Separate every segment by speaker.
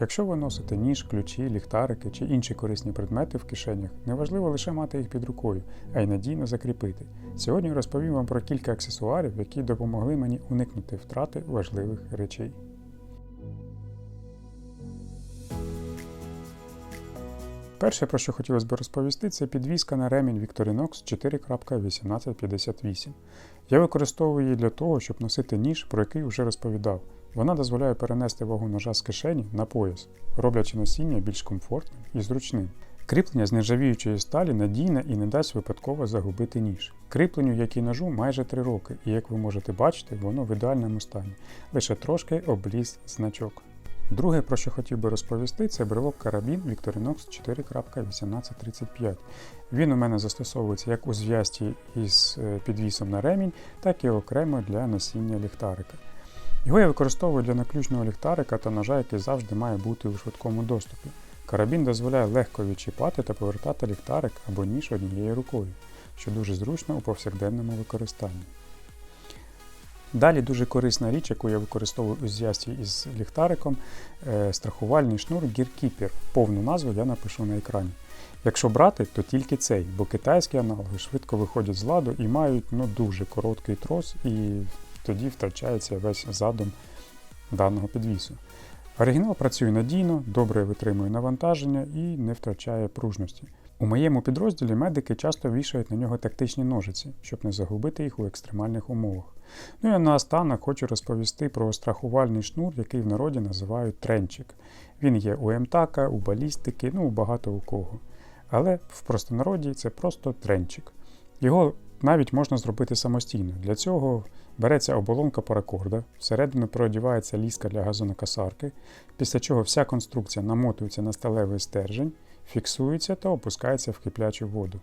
Speaker 1: Якщо ви носите ніж, ключі, ліхтарики чи інші корисні предмети в кишенях, неважливо лише мати їх під рукою, а й надійно закріпити. Сьогодні розповім вам про кілька аксесуарів, які допомогли мені уникнути втрати важливих речей. Перше, про що хотілося б розповісти, це підвіска на ремінь Victorinox 4.1858. Я використовую її для того, щоб носити ніж, про який вже розповідав. Вона дозволяє перенести вагу ножа з кишені на пояс, роблячи носіння більш комфортним і зручним. Кріплення з нержавіючої сталі надійне і не дасть випадково загубити ніж. Кріпленню, як і ножу, майже 3 роки, і як ви можете бачити, воно в ідеальному стані, лише трошки обліз значок. Друге, про що хотів би розповісти, це брелок карабін Victorinox 4.1835. Він у мене застосовується як у зв'язці із е, підвісом на ремінь, так і окремо для носіння ліхтарика. Його я використовую для наключного ліхтарика та ножа, який завжди має бути у швидкому доступі. Карабін дозволяє легко відчіпати та повертати ліхтарик або ніж однією рукою, що дуже зручно у повсякденному використанні. Далі дуже корисна річ, яку я використовую у зв'язці із ліхтариком, е, страхувальний шнур Gearkeeper. Повну назву я напишу на екрані. Якщо брати, то тільки цей, бо китайські аналоги швидко виходять з ладу і мають ну, дуже короткий трос, і тоді втрачається весь задум даного підвісу. Оригінал працює надійно, добре витримує навантаження і не втрачає пружності. У моєму підрозділі медики часто вішають на нього тактичні ножиці, щоб не загубити їх у екстремальних умовах. Ну і наостанок хочу розповісти про страхувальний шнур, який в народі називають тренчик. Він є у МТАКа, у балістики, ну у багато у кого. Але в простонароді це просто тренчик. Його навіть можна зробити самостійно. Для цього береться оболонка паракорда, всередину продівається ліска для газонокосарки, після чого вся конструкція намотується на сталевий стержень, фіксується та опускається в киплячу воду.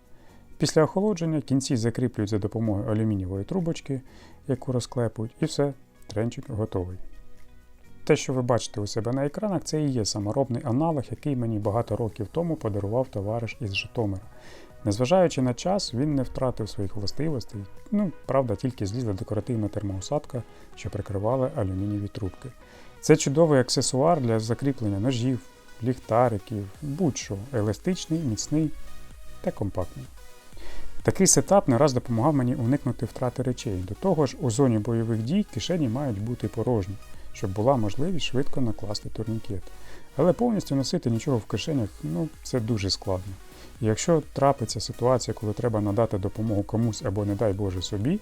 Speaker 1: Після охолодження кінці закріплюють за допомогою алюмінієвої трубочки, яку розклепують, і все, тренчик готовий. Те, що ви бачите у себе на екранах, це і є саморобний аналог, який мені багато років тому подарував товариш із Житомира. Незважаючи на час, він не втратив своїх властивостей, ну, правда, тільки злізла декоративна термоусадка, що прикривала алюмінієві трубки. Це чудовий аксесуар для закріплення ножів, ліхтариків, будь-що еластичний, міцний та компактний. Такий сетап не раз допомагав мені уникнути втрати речей. До того ж, у зоні бойових дій кишені мають бути порожні, щоб була можливість швидко накласти турнікет. Але повністю носити нічого в кишенях ну, це дуже складно. І якщо трапиться ситуація, коли треба надати допомогу комусь або, не дай Боже, собі,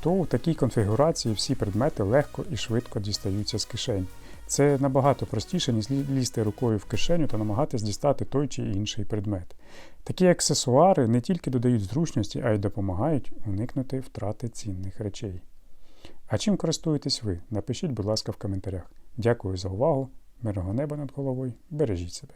Speaker 1: то у такій конфігурації всі предмети легко і швидко дістаються з кишень. Це набагато простіше, ніж лізти рукою в кишеню та намагатись дістати той чи інший предмет. Такі аксесуари не тільки додають зручності, а й допомагають уникнути втрати цінних речей. А чим користуєтесь ви? Напишіть, будь ласка, в коментарях. Дякую за увагу! Мирного неба над головою, бережіть себе!